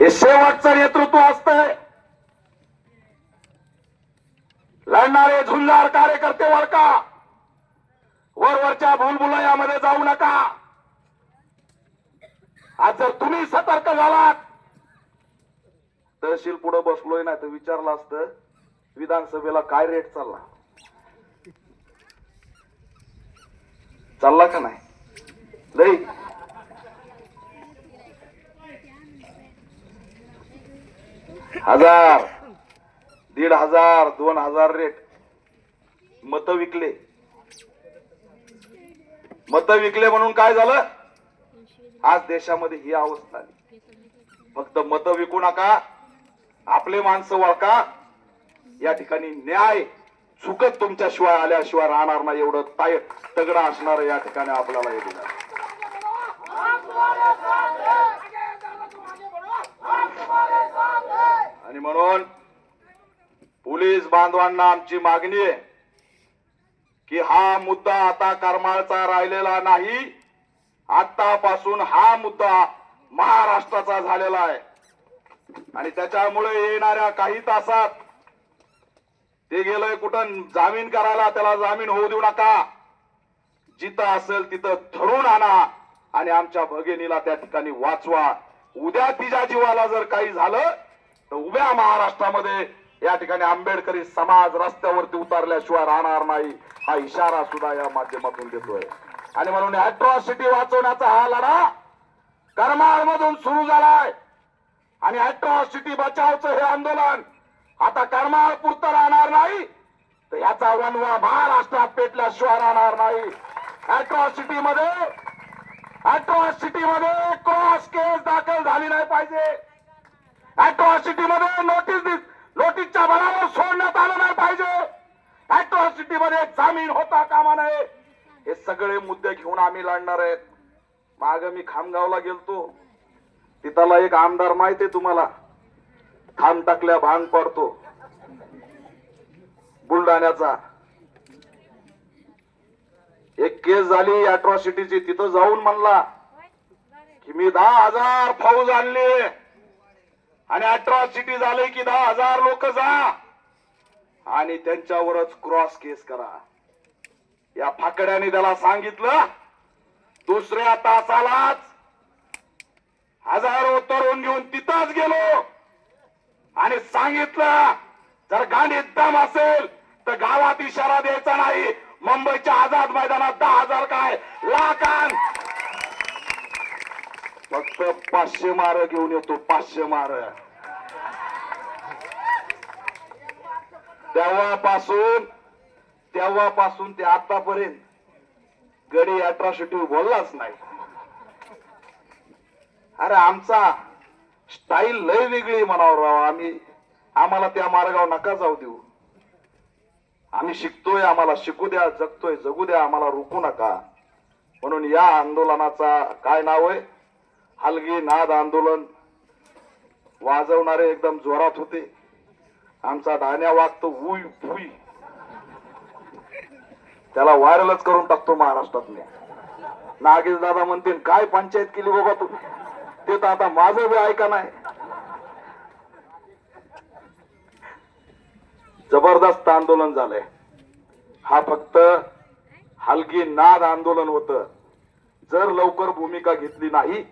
हे शेवटचं नेतृत्व असतंय. लढणारे झुंजार कार्यकर्ते वर का? वरवरच्या भूलभुलयामध्ये जाऊ नका. आज जर तुम्ही सतर्क झालात तहसील पुढे बसलोय ना तर विचारलं असतं विधानसभेला काय रेट चालला? चालला का नाही? हजार दीड हजार दोन हजार रेट. मत विकले. मत विकले म्हणून काय झालं? आज देशामध्ये ही अवस्था आली. फक्त मत विकू नका आपले माणसं वळका. या ठिकाणी न्याय चुकत तुमच्याशिवाय आल्याशिवाय राहणार नाही. एवढं ताय तगडा असणार या ठिकाणी आपल्याला हे आणि म्हणून पोलीस बांधवांना आमची मागणी आहे की हा मुद्दा आता करमाळचा राहिलेला नाही आतापासून हा मुद्दा महाराष्ट्राचा झालेला आहे. आणि त्याच्यामुळे येणाऱ्या काही तासात ते गेलंय कुठं? जामीन करायला त्याला जामीन होऊ देऊ नका. जिथं असेल तिथं धरून आणा आणि आमच्या भगिनीला त्या ठिकाणी वाचवा. उद्या तिच्या जीवाला जर काही झालं तर उभ्या महाराष्ट्रामध्ये या ठिकाणी आंबेडकरी समाज रस्त्यावरती उतरल्याशिवाय राहणार नाही हा इशारा सुद्धा या माध्यमातून देतोय. आणि म्हणून अॅट्रॉसिटी वाचवण्याचा हा लढा करमाळ मधून सुरू झालाय. आणि अॅट्रॉसिटी बचावचं हे आंदोलन आता करमाळ पुरतं राहणार नाही तर याचा वनवा महाराष्ट्रात पेटल्याशिवाय राहणार नाही. अॅट्रॉसिटी मध्ये अॅट्रॉसिटी मध्ये क्रॉस केस दाखल झाली नाही पाहिजे. अॅट्रॉसिटी मध्ये नोटीस नोटीसच्या बळावर सोडण्यात आलं नाही पाहिजे. अॅट्रॉसिटी मध्ये जामीन होता कामा नये. हे सगळे मुद्दे घेऊन आम्ही लढणार आहेत. माग मी खामगावला गेलतो. तिथला एक आमदार माहितीये तुम्हाला. थांब टाकल्या भांग पडतो. बुलढाण्याचा. एक केस झाली अॅट्रॉसिटीची तिथं जाऊन म्हणला की मी दहा हजार फौज आणली. आणि अट्रॉसिटी झाले की दहा हजार लोक जा. आणि त्यांच्यावरच क्रॉस केस करा. या फाकड्याने त्याला सांगितलं दुसऱ्या तासालाच हजारो तरुण घेऊन तिथंच गेलो. आणि सांगितलं जर गाडीत दम असेल तर गावात इशारा द्यायचा नाही. मुंबईच्या आझाद मैदानात दहा हजार काय? लाखान फक्त पाचशे मार घेऊन येतो पाचशे मार. तेव्हापासून तेव्हापासून ते आतापर्यंत गडी अट्रॉसिटी बोललाच नाही. अरे आमचा स्टाईल लय वेगळी म्हणावं राव. आम्ही आम्हाला त्या मार्गावर नका जाऊ देऊ. आम्ही शिकतोय आम्हाला शिकू द्या जगतोय जगू द्या आम्हाला रोखू नका. म्हणून या आंदोलनाचा काय नाव आहे? हलगी नाद आंदोलन वाजवणारे एकदम जोरात होते. आमचा दाण्या वागतो उई फुई. त्याला व्हायरलच करून टाकतो महाराष्ट्रात मी नागेश दादा म्हणतील काय पंचायत केली बाबा तू? ते तर आता माझं बी ऐका नाही. जबरदस्त आंदोलन झालंय. हा फक्त हलगी नाद आंदोलन होत. जर लवकर भूमिका घेतली नाही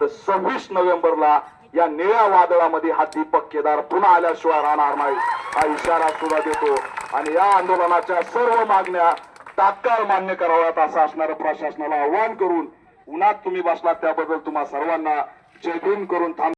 तर सव्वीस नोव्हेंबरला या निळ्या वादळामध्ये हा दीपक केदार पुन्हा आल्याशिवाय राहणार नाही. हा इशारा सुद्धा देतो. आणि या आंदोलनाच्या सर्व मागण्या तात्काळ मान्य कराव्यात असं असणारं प्रशासनाला आवाहन करून उन्हात तुम्ही बसलात त्याबद्दल तुम्हा सर्वांना जय भीम करून थांब